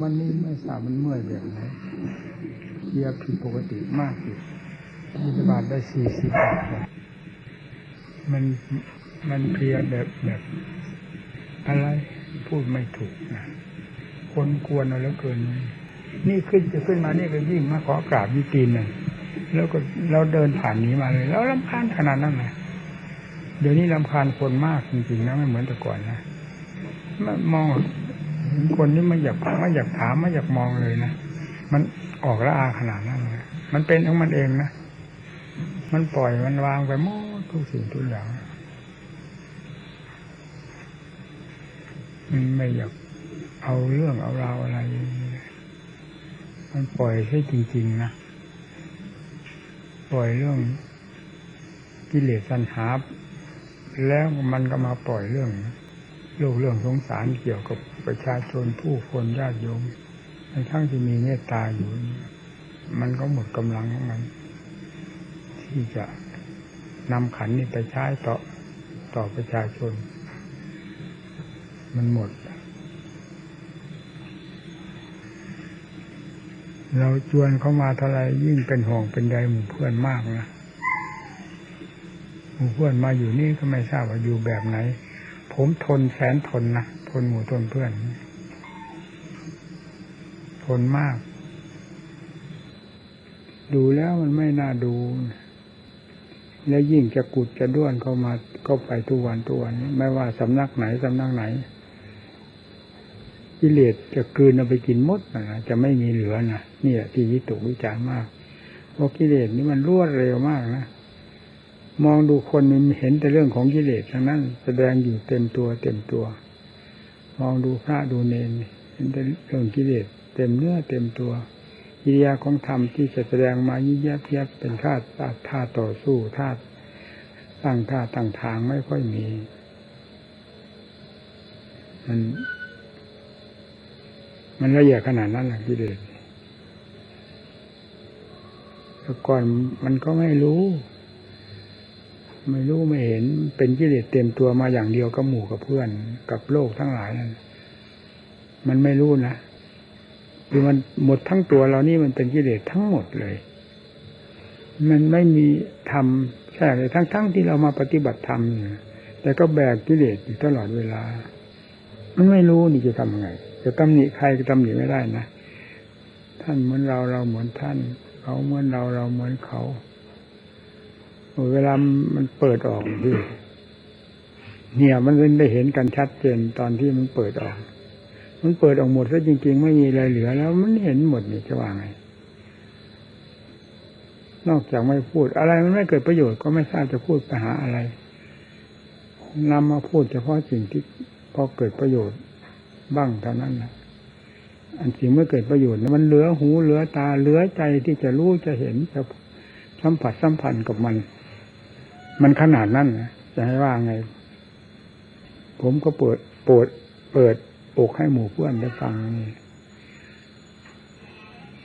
วันนี้ไม่ทราบมันเมื่อยแบบไหนเยียผิดปกติมากอยู่มีบาทได้สี่สิบบาทมันมันเพลียแบบแบบอะไรพูดไม่ถูกนะคนกวนเอาแล้วเกิน นี่ขึ้นจะขึ้นมานี่ก็ยิ่งมาขอกราบยี่ตีนหนึ่งแล้วก็เราเดินผ่านนี้มาเลย แล้วลำคาญขนาดนั้นเลยเดี๋ยวนี้ลำคาญคนมากจริงๆนะไม่เหมือนแต่ก่อนนะมอง คนนี่ไม่อยากไม่อยากถามไม่อยากมองเลยนะมันออกละอาขนาดนั้นเลยมันเป็นของมันเองนะมันปล่อยมันวางไปหมดทุกสิ่งทุกอย่างมันไม่อยากเอาเรื่องเอาราวอะไร มันปล่อยให้จริง ๆ นะปล่อยเรื่องกิเลสสัญหาแล้วมันก็มาปล่อยเรื่องโลกเรื่องสงสารเกี่ยวกับ ประชาชนผู้คนญาติโยมในทั้งที่มีเมตตาอยู่ มันก็หมดกำลังของมัน ที่จะนำขันนี้ไปใช้ต่อต่อประชาชน มันหมด เราชวนเขามาเท่าไรยิ่งเป็นห่วงเป็นใยหมู่เพื่อนมากนะหมู่เพื่อนมาอยู่นี่ก็ไม่ทราบว่าอยู่แบบไหน ผมทนแสนทนนะทนหมู่ทนเพื่อน ทนมาก ดูแล้วมันไม่น่าดู และยิ่งจะกุดจะด้วนเข้ามาก็ไปทุกวันทุกวันไม่ว่าสำนักไหนสำนักไหนกิเลสจะกลืนเอาไปกินมดนะจะไม่มีเหลือนะนี่แหละที่วิตกวิจารมากเพราะกิเลสนี่มันรวดเร็วมากนะ มองดูคนมันเห็นแต่เรื่องของกิเลสทั้งนั้น แสดงอยู่เต็มตัวเต็มตัว มองดูพระดูเนนเห็นแต่เรื่องกิเลสเต็มเนื้อเต็มตัวกิริยาของธรรมที่จะแสดงมายิ่แยบแยบเป็นท่าท่าตุต่อสู้ท่าตั้งท่าตั้งทางไม่ค่อยมี มัน มันละเอียดขนาดนั้นแหละกิเลสแต่ก่อนมันก็ไม่รู้ ไม่รู้ไม่เห็นเป็นกิเลสเต็มตัวมาอย่างเดียวกับหมู่กับเพื่อนกับโลกทั้งหลายนั่นมันไม่รู้นะคือมันหมดทั้งตัวเรานี่มันเป็นกิเลสทั้งหมดเลย มันไม่มีธรรมแค่เลยทั้งๆทที่เรามาปฏิบัติธรรมแต่ก็แบกกิเลสอยู่ตลอดเวลา มันไม่รู้นี่จะทำยังไง จะตำหนิใครก็ตำหนิไม่ได้นะท่านเหมือนเราเราเหมือนท่าน เขาเหมือนเราเราเหมือนเขา เวลามันเปิดออกดิเนี่ยมันได้เห็นกันชัดเจนตอนที่มันเปิดออก มันเปิดออกหมดแล้วจริง ๆ ไม่มีอะไรเหลือ แล้วมันเห็นหมดนี่จะว่าไง นอกจากไม่พูด อะไรมันไม่เกิดประโยชน์ก็ไม่ทราบจะพูดไปหาอะไรนำมาพูดเฉพาะสิ่งที่พอเกิดประโยชน์บ้างเท่านั้นนะอันสิ่งไม่อเกิดประโยชน์มันเหลือหูเหลือตาเหลือใจที่จะรู้จะเห็นจะสัมผัสสัมพันธ์กับมัน มันขนาดนั้นนะจะให้ว่าไง ผมก็เปิดเปิดเปิดอกให้หมู่เพื่อนได้ฟังนี่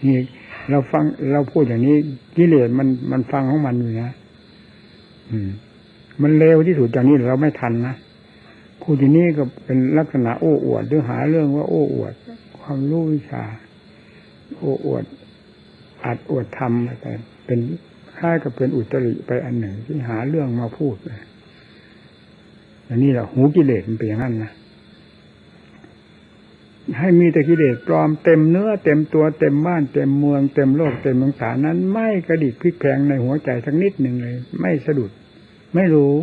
นี่เราฟังเราพูดอย่างนี้กิเลสมันมันฟังของมันอยู่นะอืม มันเร็วที่สุดอย่างนี้เราไม่ทันนะพูดอย่างนี้ก็เป็นลักษณะโอ้อวดหรือหาเรื่องว่าโอ้อวด ความรู้วิชา โอ้อวดอาจอวดทำอะไรเป็น ค่ายกับเป็นอุตริไปอันหนึ่งที่หาเรื่องมาพูดอย่างนี้แหละหูกิเลสมันเป็นอย่างนั้นนะให้มีแต่กิเลสปลอมเต็มเนื้อเต็มตัวเต็มบ้านเต็มเมืองเต็มโลกเต็มเมืองสานั้น ไม่กระดิกพลิกแพงในหัวใจสักนิดหนึ่งเลย ไม่สะดุด ไม่รู้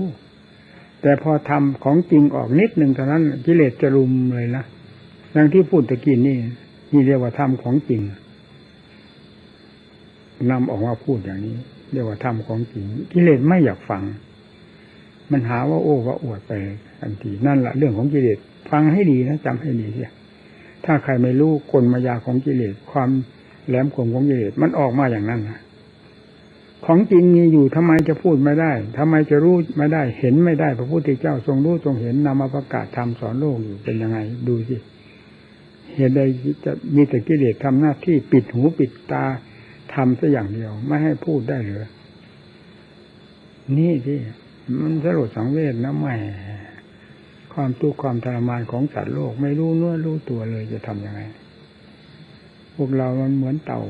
แต่พอทำของจริงออกนิดหนึ่งเท่านั้น กิเลสจะรุมเลยนะดังที่พูดตะกี้นี่นี่เรียกว่าทำของจริงนำออกมาพูดอย่างนี้ เรียกว่าทำของจริงกิเลสไม่อยากฟัง มันหาว่าโอ้ว่าอวดไปทันทีนั่นแหละเรื่องของกิเลสฟังให้ดีนะจำให้ดีเสียถ้าใครไม่รู้กลมายาของกิเลสความแหลมคมของกิเลสมันออกมาอย่างนั้นนะของจริงมีอยู่ทำไมจะพูดไม่ได้ทำไมจะรู้ไม่ได้ เห็นไม่ได้ พระพุทธเจ้าทรงรู้ทรงเห็นนำมาประกาศทำสอนโลกอยู่เป็นยังไงดูสิเหตุใดจะมีแต่กิเลสทำหน้าที่ปิดหูปิดตา ทำซะอย่างเดียว ไม่ให้พูดได้หรือนี่ที่มันสลดสังเวชนะไม่ ความทุกข์ความทรมานของสัตว์โลก ไม่รู้เนื้อรู้ตัวเลยจะทำยังไง พวกเรามันเหมือนเต่า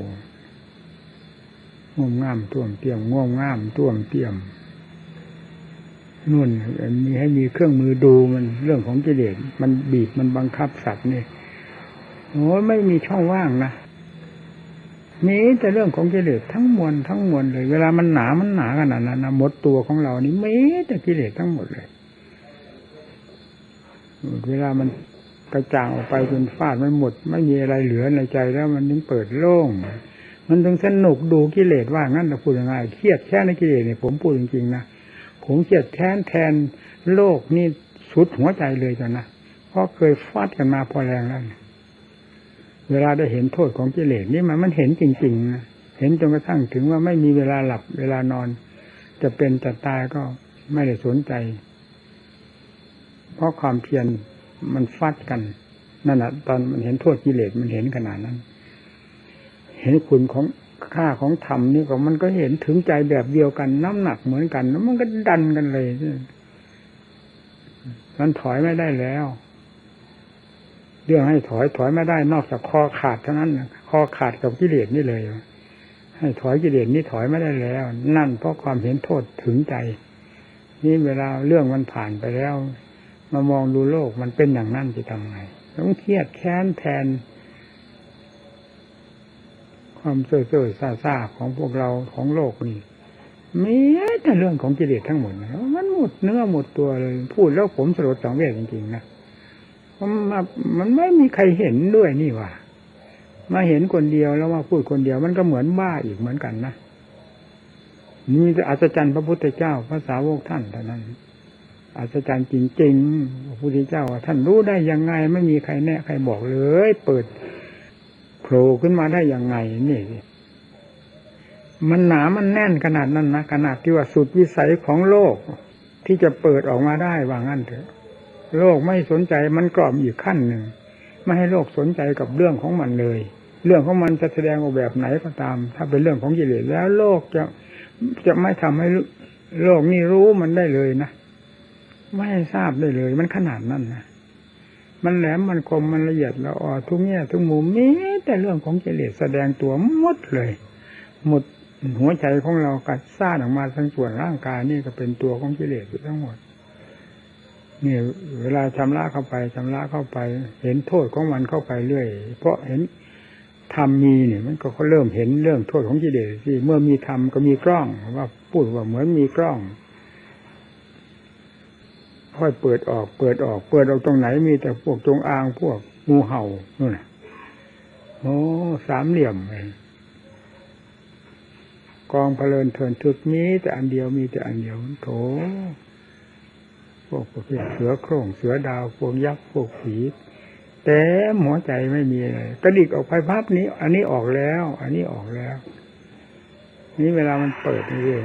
ง่วงง่ามท่วมเตียมง่วงง่ามท่วมเตียมนู่นมีให้มีเครื่องมือดูมันเรื่องของกิเลสมันบีบมันบังคับสัตว์นี่โอ้ไม่มีช่องว่างนะ มีแต่เรื่องของกิเลสทั้งมวลทั้งมวลเลย เวลามันหนามันหนาขนาดนั้นนะหมดตัวของเรานี่มีแต่กิเลสทั้งหมดเลย เวลามันกระจ่างออกไปจนฟาดไม่หมด ไม่มีอะไรเหลือในใจแล้วมันถึงเปิดโล่ง มันถึงสนุกดูกิเลสว่างั้นแต่พูดยังไงเครียดแค่ในกิเลสเนี่ยผมพูดจริงๆนะผมเครียดแค้นแทนโลกนี่สุดหัวใจเลยจ้ะนะเพราะเคยฟาดกันมาพอแรงแล้ว เวลาได้เห็นโทษของกิเลสนี่มันมันเห็นจริงๆนะเห็นจนกระทั่งถึงว่าไม่มีเวลาหลับเวลานอน จะเป็นจะตายก็ไม่ได้สนใจ เพราะความเพียรมันฟัดกันนั่นแหะตอนมันเห็นโทษกิเลสมันเห็นขนาดนั้น เห็นคุณของค่าของธรรมนี่ก็มันก็เห็นถึงใจแบบเดียวกัน น้ำหนักเหมือนกันแล้วมันก็ดันกันเลยมันถอยไม่ได้แล้ว เรื่องให้ถอยถอยไม่ได้นอกจากคอขาดเท่านั้นคอขาดกับกิเลสนี่เลย ให้ถอยกิเลสนี่ถอยไม่ได้แล้ว นั่นเพราะความเห็นโทษถึงใจ นี่เวลาเรื่องมันผ่านไปแล้ว มามองดูโลกมันเป็นอย่างนั้นจะทำไงต้องเครียดแค้นแทน ความเซ่อเซ่อซาซาของพวกเราของโลกนี่มีแต่เรื่องของกิเลสทั้งหมดมันหมดเนื้อหมดตัวเลย พูดแล้วผมสลดสังเวชจริงๆนะ มันมันไม่มีใครเห็นด้วยนี่ว่ามาเห็นคนเดียวแล้วมาพูดคนเดียว มันก็เหมือนบ้าอีกเหมือนกันนะนี่จะอัศจรรย์พระพุทธเจ้าพระสาวกท่านเท่านั้น อัศจรรย์จริงๆพระพุทธเจ้าท่านรู้ได้ยังไง ไม่มีใครแน่ใครบอกเลย เปิดโผล่ขึ้นมาได้ยังไงนี่มันหนามันแน่นขนาดนั้นนะขนาดที่ว่าสุดวิสัยของโลก ที่จะเปิดออกมาได้ว่างั้นเถอะ โลกไม่สนใจมันกรอบอีกขั้นหนึ่งไม่ให้โลกสนใจกับเรื่องของมันเลย เรื่องของมันจะแสดงออกแบบไหนก็ตาม ถ้าเป็นเรื่องของกิเลสแล้วโลกจะจะไม่ทำให้โลกนี่รู้มันได้เลยนะไม่ทราบได้เลย มันขนาดนั้นนะมันแหลมมันคมมันละเอียดละอ่อทุกแง่ทุกมุมมีแต่เรื่องของกิเลสแสดงตัวหมดเลย หมดหัวใจของเรากัดซ่าออกมาทั้งส่วนร่างกายนี่ก็เป็นตัวของกิเลสทั้งหมด นี่ยเวลาชำระเข้าไปชำระเข้าไป เห็นโทษของมันเข้าไปเรื่อย เพราะเห็นธรรมมีเนี่ยมันก็เริ่มเห็นเรื่องโทษของกิเลสที่เมื่อมีธรรมก็มีกล้องว่าพูดว่าเหมือนมีกล้อง ค่อยเปิดออก เปิดออก เปิดออกตรงไหนมีแต่พวกจงอางพวกงูเห่านู่นโอ้สามเหลี่ยมเลยกองเพลินเทินทึกนี้แต่อันเดียวมีแต่อันเดียวโถ วกประเภทเสือโคร่งเสือดาวพวกยักษ์พวกผีแต่หัวใจไม่มีเลยกระดิกออกไปภาพนี้ อันนี้ออกแล้ว อันนี้ออกแล้ว นี่เวลามันเปิดเรื่อย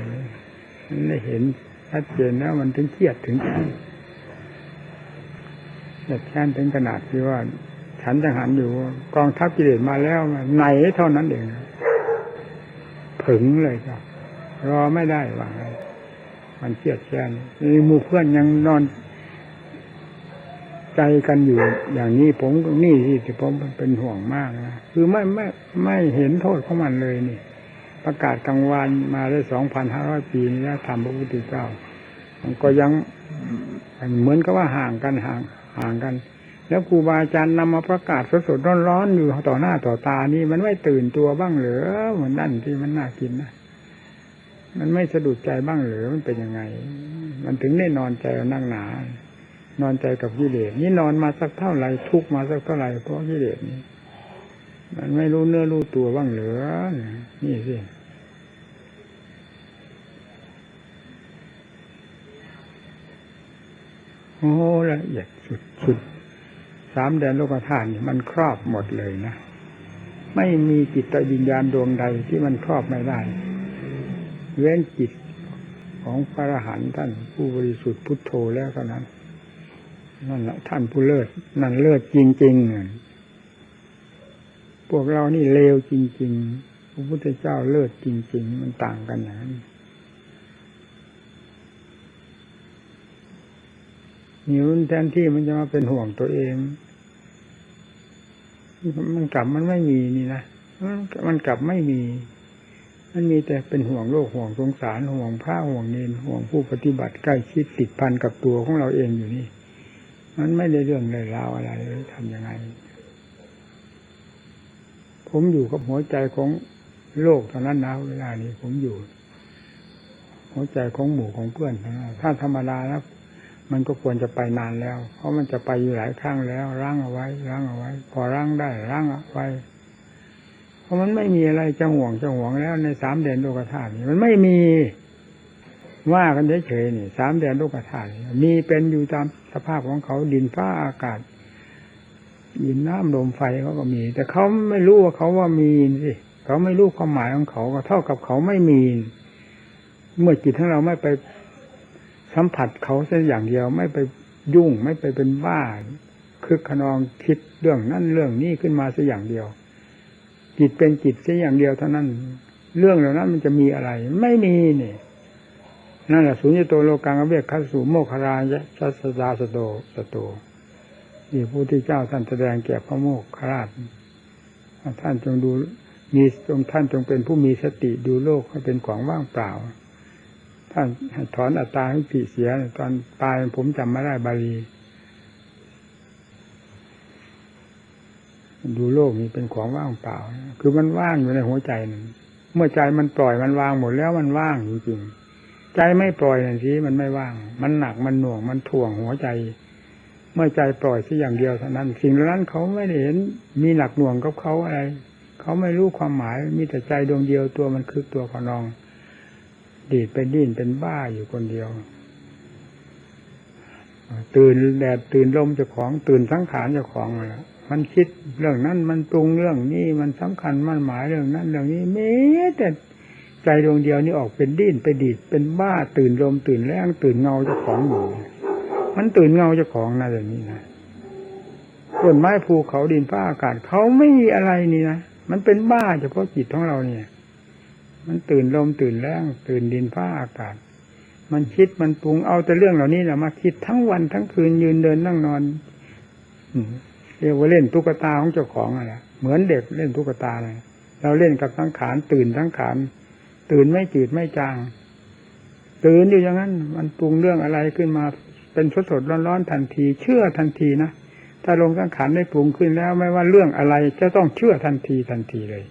มันได้เห็นชัดเจนแล้วมันถึงเครียดถึงขั้นแค้นถึงขนาดที่ว่า ฉันจะหันอยู่ กองทัพกิเลสมาแล้วไหนเท่านั้นเองผึงเลยครับรอไม่ได้ว่าไง มันเครียดแค้นมีหมู่เพื่อนยังนอนใจกันอยู่อย่างนี้ผมนี่ที่ผมเป็นห่วงมากนะคือไม่ไม่ไม่เห็นโทษของมันเลยนี่ ประกาศกลางวันมาได้สองพันห้าร้อยปีนี้แล้วทำพระพุทธเจ้ามันก็ยังเหมือนกับว่าห่างกันห่างห่างกัน แล้วครูบาอาจารย์นำมาประกาศสดๆร้อนๆอยู่ต่อหน้าต่อตานี่มันไม่ตื่นตัวบ้างเหรือเหมือนนั่นที่มันน่ากินนะ มันไม่สะดุดใจบ้างหรือมันเป็นยังไง มันถึงได้นอนใจนั่งหนา นอนใจกับกิเลสนี่นอนมาสักเท่าไหร่ทุกมาสักเท่าไหร่เพราะกิเลสนี่มันไม่รู้เนื้อรู้ตัวบ้างหรือนี่สิโอ้ละเอียดสุดสุดสามแดนโลกธาตุนี่มันครอบหมดเลยนะ ไม่มีจิตวิญญาณดวงใดที่มันครอบไม่ได้ เว้นจิตของพระอรหันต์ท่านผู้บริสุทธิ์พุทโธแล้วเท่านั้นนั่นแหละท่านผู้เลิศนั่นเลิศจริงๆพวกเรานี่เลวจริง ๆ พระพุทธเจ้าเลิศจริง ๆ มันต่างกันอย่างนั้นนิ้วแทนที่มันจะมาเป็นห่วงตัวเอง มันกลับมันไม่มีนี่นะมันกลับไม่มี มันมีแต่เป็นห่วงโลกห่วงสงสารห่วงผ้าห่วงเนนห่วงผู้ปฏิบัติใกล้ชิดติดพันกับตัวของเราเองอยู่นี่ มันไม่ได้เรื่องเลยราวอะไรเลยทำยังไง ผมอยู่กับหัวใจของโลกเท่านั้นนะเวลานี้ผมอยู่ หัวใจของหมู่ของเพื่อนถ้าธรรมดาแล้วมันก็ควรจะไปนานแล้ว เพราะมันจะไปอยู่หลายครั้งแล้วร่างเอาไว้ร่างเอาไว้ พอร่างได้ร่างเอาไว้ เพราะมันไม่มีอะไรจะห่วงจะห่วงแล้วในสามแดนโลกธาตุนี่มันไม่มีว่ากันเฉยๆนี่สามแดนโลกธาตุมีเป็นอยู่ตามสภาพของเขาดินฟ้าอากาศดินน้ำลมไฟเขาก็มี แต่เขาไม่รู้ว่าเขาว่ามีสิเขาไม่รู้ความหมายของเขาก็เท่ากับเขาไม่มี เมื่อจิตของเราไม่ไปสัมผัสเขาสักอย่างเดียวไม่ไปยุ่งไม่ไปเป็นบ้าคือขนองคิดเรื่องนั่นเรื่องนี้ขึ้นมาสักอย่างเดียว จิตเป็นจิตสักอย่างเดียวเท่านั้น เรื่องเหล่านั้นมันจะมีอะไร ไม่มีนี่นั่นแหละสุญญโตโลกังเวกขัสสุโมคารายะชัสดาสโตสโตนี่พระพุทธเจ้าท่านแสดงแก่พระโมคคราชท่านจงดูมีจงท่านจงเป็นผู้มีสติดูโลกให้เป็นของว่างเปล่า ท่านถอนอัตตาให้ปีเสียตอนปลายผมจำไม่ได้บาลี ดูโลกนี้เป็นของว่างเปล่า คือมันว่างอยู่ในหัวใจนั่นเมื่อใจมันปล่อยมันวางหมดแล้วมันว่างจริงๆใจไม่ปล่อยนั่นสิมันไม่ว่าง มันหนักมันหน่วงมันถ่วงหัวใจ เมื่อใจปล่อยสิอย่างเดียวเท่านั้น สิ่งเหล่านั้นเขาไม่ได้เห็น มีหนักหน่วงกับเขาอะไร เขาไม่รู้ความหมาย มีแต่ใจดวงเดียวตัวมันคือตัวขนอง ดีดเป็นดิ้นเป็นบ้าอยู่คนเดียวตื่นแดดตื่นลมเจ้าของตื่นสังขารเจ้าของมาแล้ว มันคิดเรื่องนั้น มันปรุงเรื่องนี้มันสำคัญมันหมายเรื่องนั้นเรื่องนี้แม้แต่ใจดวงเดียวนี่ออกเป็นดิ้นไปดีดเป็นบ้าตื่นลมตื่นแรงตื่นเงาเจ้าของอยู่มันตื่นเงาเจ้าของนะอย่างนี้นะต้นไม้ภูเขาดินฟ้าอากาศเขาไม่มีอะไรนี่นะมันเป็นบ้าเฉพาะจิตของเราเนี่ย มันตื่นลมตื่นแรงตื่นดินฟ้าอากาศ มันคิดมันปรุงเอาแต่เรื่องเหล่านี้แหละมาคิดทั้งวันทั้งคืนยืนเดินนั่งนอน เรียกว่าเล่นตุ๊กตาของเจ้าของอะไรเหมือนเด็กเล่นตุ๊กตาเลยเราเล่นกับสังขารตื่นสังขารตื่นไม่จืดไม่จาง ตื่นอยู่อย่างนั้น มันปรุงเรื่องอะไรขึ้นมาเป็นสดสดร้อนร้อนๆทันที เชื่อทันทีนะถ้าลงสังขารได้ปรุงขึ้นแล้ว ไม่ว่าเรื่องอะไรจะต้องเชื่อทันทีทันทีเลย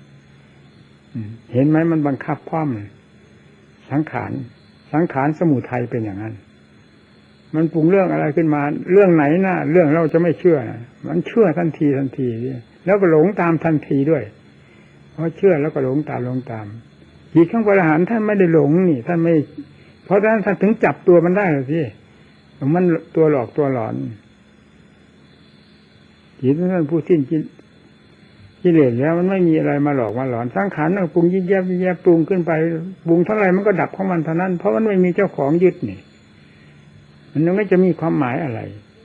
เห็นไหมมันบังคับพร้อมสังขารสังขารสมุทัยเป็นอย่างนั้น มันปรุงเรื่องอะไรขึ้นมา เรื่องไหนนะเรื่องเราจะไม่เชื่อนะมันเชื่อทันทีทันทีแล้วก็หลงตามทันทีด้วยเพราะเชื่อแล้วก็หลงตามหลงตามจิตข้างพระอรหันต์ท่านไม่ได้หลงนี่ท่านไม่ เพราะฉะนั้นท่านถึงจับตัวมันได้เลยสิมันตัวหลอกตัวหลอนจิตท่านผู้สิ้นจิตกิเลสแล้วมันไม่มีอะไรมาหลอกมาหลอนสังขารนั่งปรุงยิ่งแยบยิ่งแยบปรุงขึ้นไปปรุงเท่าไรมันก็ดับของมันเท่านั้น เพราะมันไม่มีเจ้าของยึดนี่ มันไม่จะมีความหมายอะไร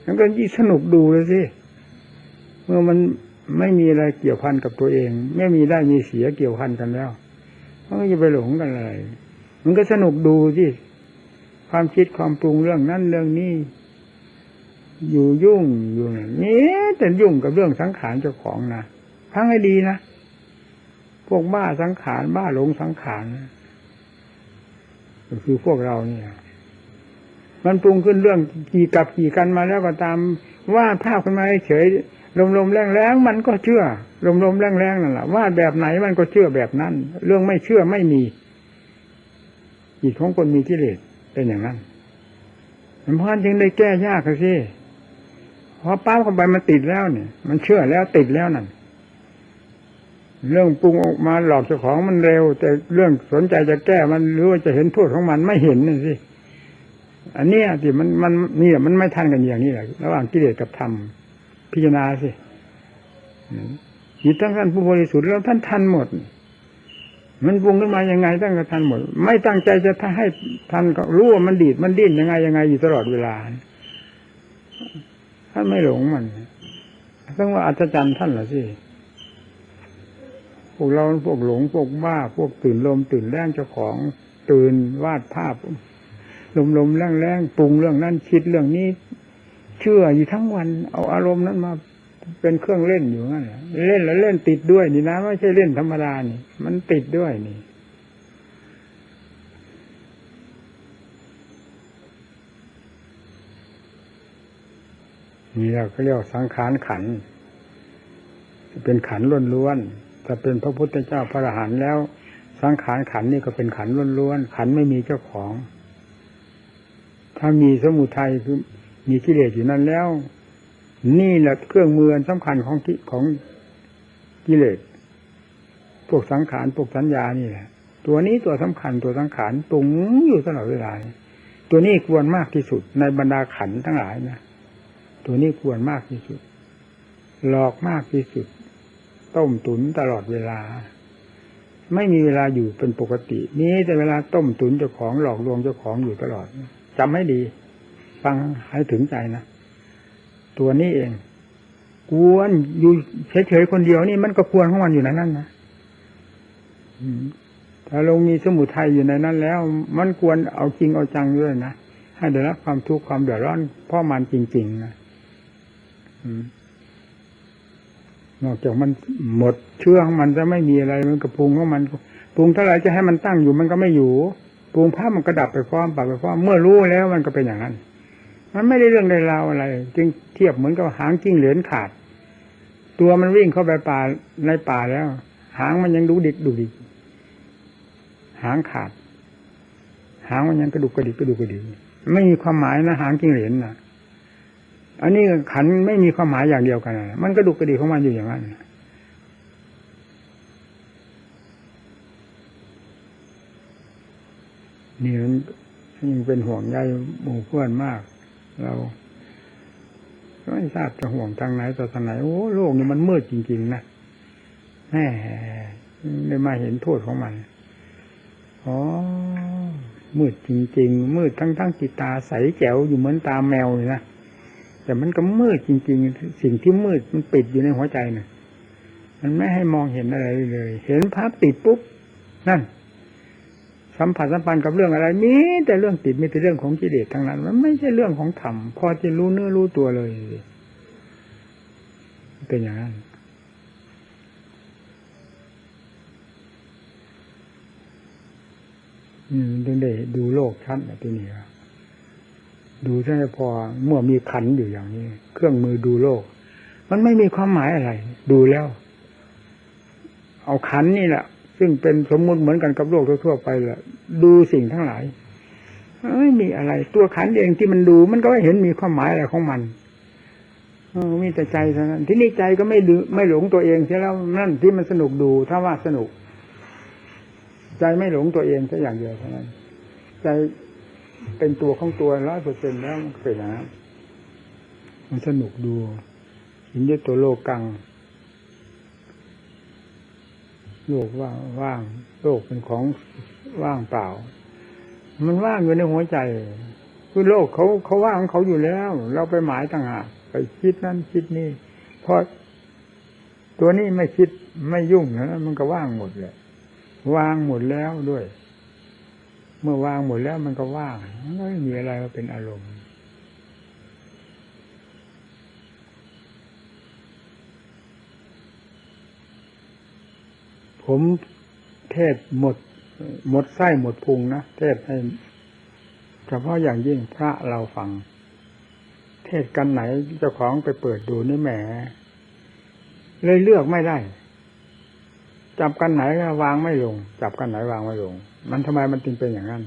มันก็ยิ่งสนุกดูเลยสิเมื่อมันไม่มีอะไรเกี่ยวพันกับตัวเอง ไม่มีได้มีเสียเกี่ยวพันกันแล้วมันก็จะไปหลงกันอะไร มันก็สนุกดูสิความคิดความปรุงเรื่องนั้นเรื่องนี้อยู่ยุ่งอยู่นี่แต่ยุ่งกับเรื่องสังขารเจ้าของนะทั้งให้ดีนะพวกบ้าสังขารบ้าหลงสังขารก็คือพวกเราเนี่ย มันปรุงขึ้นเรื่องกี่กับกี่กันมาแล้วก็ตามวาดภาพขึ้นมาเฉยลมลมแรงแรงมันก็เชื่อลมลมแรงแรงนั่นแหละวาดแบบไหนมันก็เชื่อแบบนั้น เรื่องไม่เชื่อไม่มีจิตของคนมีกิเลสเป็นอย่างนั้นมันพานจึงได้แก้ยากสิเพราะป้าเข้าไปมันติดแล้วเนี่ย มันเชื่อแล้วติดแล้วนั่นเรื่องปรุงออกมาหลอกเจ้าของมันเร็ว แต่เรื่องสนใจจะแก้มันหรือว่าจะเห็นโทษของมันไม่เห็นนี่สิ อันเนี้ยที่มันมันนี่มันไม่ทันกันอย่างนี้แหละระหว่างกิเลสกับธรรมพิจารณาสิจิตทั้งท่านผู้บริสุทธิ์แล้วท่านทันหมด มันปรุงขึ้นมายังไงตั้งแต่ทันหมด ไม่ตั้งใจจะให้ทันก็รู้ว่ามันดีดมันดิ้นยังไงยังไงอยู่ตลอดเวลาท่านไม่หลงมันต้องว่าอัศจรรย์ท่านเหรอสิพวกเราพวกหลงพวกบ้าพวกตื่นลมตื่นแรงเจ้าของตื่นวาดภาพ ลมลมแรงแรงปรุงเรื่องนั้นคิดเรื่องนี้ เชื่ออยู่ทั้งวัน เอาอารมณ์นั้นมาเป็นเครื่องเล่นอยู่นั่นแหละเล่นแล้วเล่นติดด้วยนี่นะไม่ใช่เล่นธรรมดานี่ มันติดด้วยนี่นี่เราก็เรียกสังขารขัน เป็นขันล้วนๆถ้าเป็นพระพุทธเจ้าพระอรหันต์แล้ว สังขารขันนี่ก็เป็นขันล้วนๆขันไม่มีเจ้าของ ถ้ามีสมุทัยคือมีกิเลสอยู่นั้นแล้ว นี่แหละเครื่องมืออันสำคัญของกิของกิเลสพวกสังขารพวกสัญญานี่แหละตัวนี้ตัวสำคัญตัวสังขารปรุงอยู่ตลอดเวลาตัวนี้ควรมากที่สุด ในบรรดาขันทั้งหลายนะตัวนี้ควรมากที่สุด หลอกมากที่สุด ต้มตุนตลอดเวลา ไม่มีเวลาอยู่เป็นปกติ นี้แต่เวลาต้มตุนเจ้าของหลอกลวงเจ้าของอยู่ตลอด จำให้ดี ฟังให้ถึงใจนะตัวนี้เอง กวนอยู่เฉยๆคนเดียวนี่มันก็ควรของมันอยู่ในนั้นนะถ้าลงมีสมุทัยอยู่ในนั้นแล้ว มันควรเอาจริงเอาจังด้วยนะให้ได้รับความทุกข์ความเดือดร้อนเพราะมันจริง ๆนะอืมนอกจากมันหมดเชื่อของมันจะไม่มีอะไรมันกระปรุงของมันปรุงเท่าไหร่จะให้มันตั้งอยู่มันก็ไม่อยู่ ปรุงภาพมันก็ดับไปพร้อมปับไปพร้อมเมื่อรู้แล้วมันก็เป็นอย่างนั้น มันไม่ได้เรื่องในราวอะไร จึงเทียบเหมือนกับหางจิ้งเหลนขาด ตัวมันวิ่งเข้าไปป่าในป่าแล้ว หางมันยังดูดิกดูดิกหางขาด หางมันยังกระดุกกระดิกกระดุกกระดิกไม่มีความหมายนะหางจิ้งเหลนนะอันนี้ขันไม่มีความหมายอย่างเดียวกันนะมันกระดุกกระดิกของมันอยู่อย่างนั้น นี่มันยิ่งเป็นห่วงใยหมู่เพื่อนมาก เราไม่ทราบจะห่วงทางไหนต่อทางไหนโอ้โลกนี้มันมืดจริงๆนะแหมได้มาเห็นโทษของมันอ๋อมืดจริง ๆ มืดทั้งทั้งจิตตาใสแจ๋วอยู่เหมือนตาแมวเลยนะแต่มันก็มืดจริง ๆ สิ่งที่มืดมันปิดอยู่ในหัวใจนะมันไม่ให้มองเห็นอะไรเลย เห็นภาพติดปุ๊บนั่น สัมผัสสัมพันธ์กับเรื่องอะไรมีแต่เรื่องติดมีแต่เรื่องของกิเลสทั้งนั้น มันไม่ใช่เรื่องของธรรมพอจะรู้เนื้อรู้ตัวเลย เป็นอย่างนั้นอืมถึงได้ดูโลกชัดแบบที่นี่ดูใช่พอเมื่อมีขันอยู่อย่างนี้ เครื่องมือดูโลก มันไม่มีความหมายอะไร ดูแล้ว เอาขันนี่แหละ ซึ่งเป็นสมมุติเหมือนกันกับโลกทั่วๆไปแหละดูสิ่งทั้งหลายไม่มีอะไร ตัวขันเองที่มันดู มันก็ไม่เห็นมีความหมายอะไรของมันมีแต่ใจเท่านั้นที่นี่ใจก็ไม่ดืไม่หลงตัวเองใช่แล้วนั่นที่มันสนุกดูถ้าว่าสนุก ใจไม่หลงตัวเองแค่อย่างเดียวเท่านั้น ใจเป็นตัวของตัวร้อยเปอร์เซ็นแล้วมันเป็นอย่างนั้นมันสนุกดูเห็นด้วยตัวโลกกัง โลกว่างว่าง โลกเป็นของว่างเปล่า มันว่างอยู่ในหัวใจ คือโลกเขาเขาว่างเขาอยู่แล้ว เราไปหมายต่างหากไปคิดนั่นคิดนี่เพราะตัวนี้ไม่คิดไม่ยุ่งนะมันก็ว่างหมดเลยวางหมดแล้วด้วย เมื่อวางหมดแล้วมันก็ว่างไม่มีอะไรมาเป็นอารมณ์ ผมเทศหมด หมดไส้หมดพุงนะเทศให้เฉพาะอย่างยิ่งพระเราฟัง เทศกันไหนเจ้าของไปเปิดดูนี่แหมเลยเลือกไม่ได้ จับกันไหนวางไม่ลง จับกันไหนวางไม่ลง มันทำไมมันจึงเป็นอย่างนั้น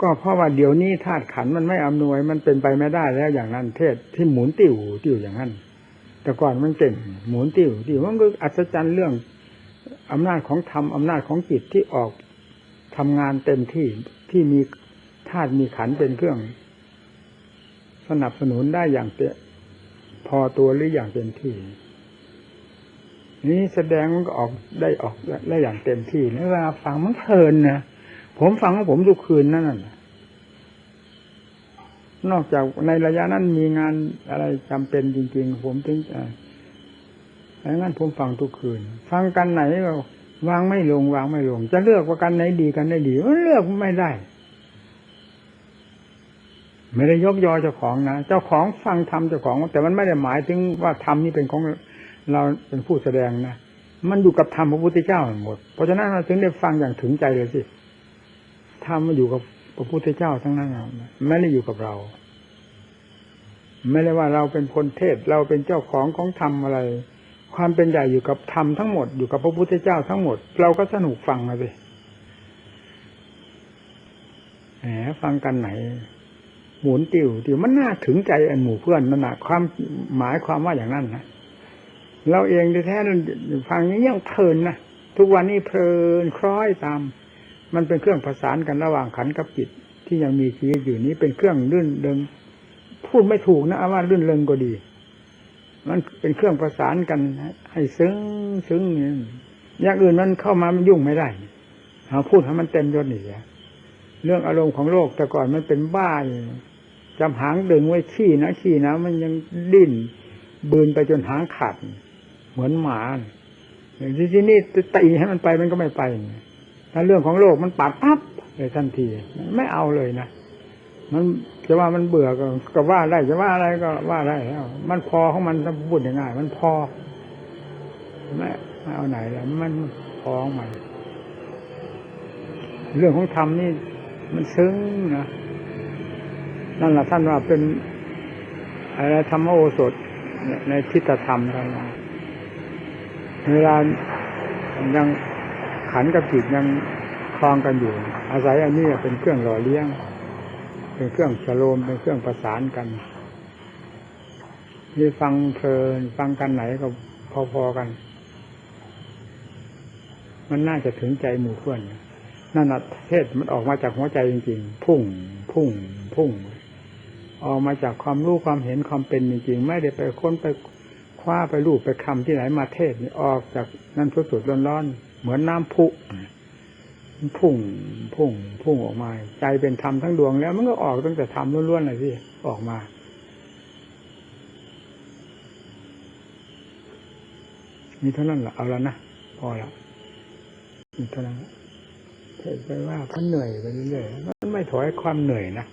ก็เพราะว่าเดี๋ยวนี้ธาตุขันมันไม่อำนวยมันเป็นไปไม่ได้แล้วอย่างนั้น เทศที่หมุนติวติวอย่างนั้น แต่ก่อนมันเก่งหมุนติวติวมันก็อัศจรรย์เรื่อง อำนาจของธรรมอำนาจของจิตที่ออกทำงานเต็มที่ที่มีธาตุมีขันเป็นเครื่อง สนับสนุนได้อย่างเตะพอตัวหรืออย่างเต็มที่ นี่แสดงมันก็ออกได้ออกได้อย่างเต็มที่เวลาฟังมันเพลินนะผมฟังของผมทุกคืนนั่นน่ะนอกจากในระยะนั้นมีงานอะไรจำเป็นจริง ๆ ผมถึงอ ดังนั้นผมฟังทุกคืน ฟังกันไหนก็วางไม่ลงวางไม่ลง จะเลือกว่ากันไหนดีกันไหนดีเลือกไม่ได้ ไม่ได้ยกยอเจ้าของนะเจ้าของฟังทำเจ้าของ แต่มันไม่ได้หมายถึงว่าธรรมนี่เป็นของเราเป็นผู้แสดงนะมันอยู่กับธรรมพระพุทธเจ้าหมด เพราะฉะนั้นเราถึงได้ฟังอย่างถึงใจเลยสิธรรมมันอยู่กับพระพุทธเจ้าทั้งนั้นไม่ได้อยู่กับเรา ไม่ได้ว่าเราเป็นคนเทศเราเป็นเจ้าของของธรรมอะไร ความเป็นใหญ่อยู่กับธรรมทั้งหมดอยู่กับพระพุทธเจ้าทั้งหมด เราก็สนุกฟังมาสิแหมฟังกันไหน หมุนติวติวมันน่าถึงใจอันหมู่เพื่อนนั่นนะความหมายความว่าอย่างนั้นนะเราเองแท้ๆฟังนี้ยังเพลินนะทุกวันนี้เพลินคล้อยตาม มันเป็นเครื่องประสานกันระหว่างขันกับจิตที่ยังมีชีวิตอยู่นี้เป็นเครื่องลื่นเริงพูดไม่ถูกนะอาว่าลื่นเริงก็ดี มันเป็นเครื่องประสานกัน ให้ซึ้งซึ้งเนี่ยอย่างอื่นมันเข้ามามันยุ่งไม่ได้เอาพูดให้มันเต็มยศนี่เสียเรื่องอารมณ์ของโลกแต่ก่อนมันเป็นบ้าอยู่จำหางดึงไว้ขี้นะขี้นะมันยังดิ้นบืนไปจนหางขาดเหมือนหมาทีที่นี่ตีให้มันไปมันก็ไม่ไปถ้าเรื่องของโลกมันปัดปั๊บเลยทันที ไม่เอาเลยนะ มันจะว่ามันเบื่อก็ก็ว่าได้จะว่าอะไรก็ว่าได้แล้ว มันพอของมันถ้าพูดง่ายๆมันพอไม่ไม่เอาไหนแล้วมันพอของมัน เรื่องของธรรมนี่ มันซึ้งนะนั่นแหละท่านว่าเป็นอะไรธรรมโอสถในทิฏฐธรรมท่านว่าเวลายังขันกับจิตยังคลองกันอยู่ อาศัยอันนี้เป็นเครื่องหล่อเลี้ยง เป็นเครื่องสโลมเป็นเครื่องประสานกันนี่ฟังเพลินฟังกันไหนก็พอๆกัน มันน่าจะถึงใจหมู่เพื่อนนั่นนะเทศมันออกมาจากหัวใจจริงๆ พุ่ง พุ่ง พุ่ง ออกมาจากความรู้ความเห็นความเป็นจริงๆ ไม่ได้ไปค้นไปคว้าไปรูปไปคำที่ไหนมาเทศนี่ออกจากนั่นสดๆร้อนๆเหมือนน้ำพุ พุ่งพุ่งพุ่งออกมา ใจเป็นธรรมทั้งดวงแล้ว มันก็ออกตั้งแต่ธรรมล้วนๆเลยสิออกมามีเท่านั้นแหละเอาแล้วนะพอละมีเท่านั้นเทศไปว่าเขาเหนื่อยไปเรื่อยๆมันไม่ถอยความเหนื่อยนะ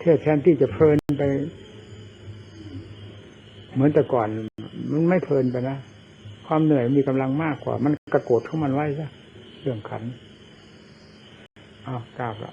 เทศแทนที่จะเพลินไป เหมือนแต่ก่อน มันไม่เพลินไปนะความเหนื่อยมีกำลังมากกว่า มันกระโกดเข้ามันไว้ซะ รื่องขันอ้าวกราบละ